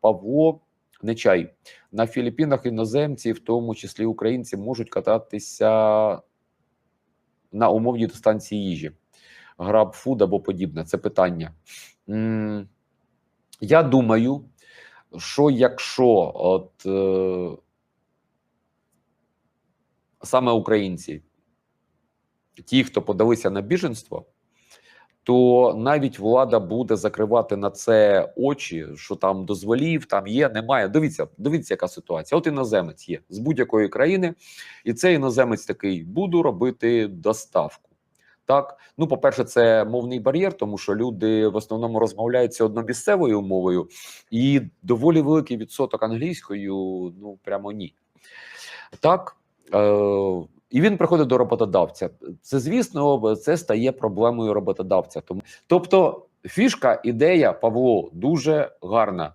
Павло Нечай. На Філіппінах іноземці, в тому числі українці, можуть кататися на умовній дистанції їжі. Грабфуд або подібне. Це питання. Я думаю, що якщо от е, саме українці, ті, хто подалися на біженство, то навіть влада буде закривати на це очі, що там дозволів, там є, немає. Дивіться, дивіться, яка ситуація. От іноземець є з будь-якої країни, і цей іноземець такий: буду робити доставку. Так, ну по-перше, це мовний бар'єр, тому що люди в основному розмовляють це одномісцевою мовою, і доволі великий відсоток англійською, ну прямо ні. Так. Е- і він приходить до роботодавця. Це, звісно, це стає проблемою роботодавця. Тому, тобто, фішка, ідея Павло дуже гарна.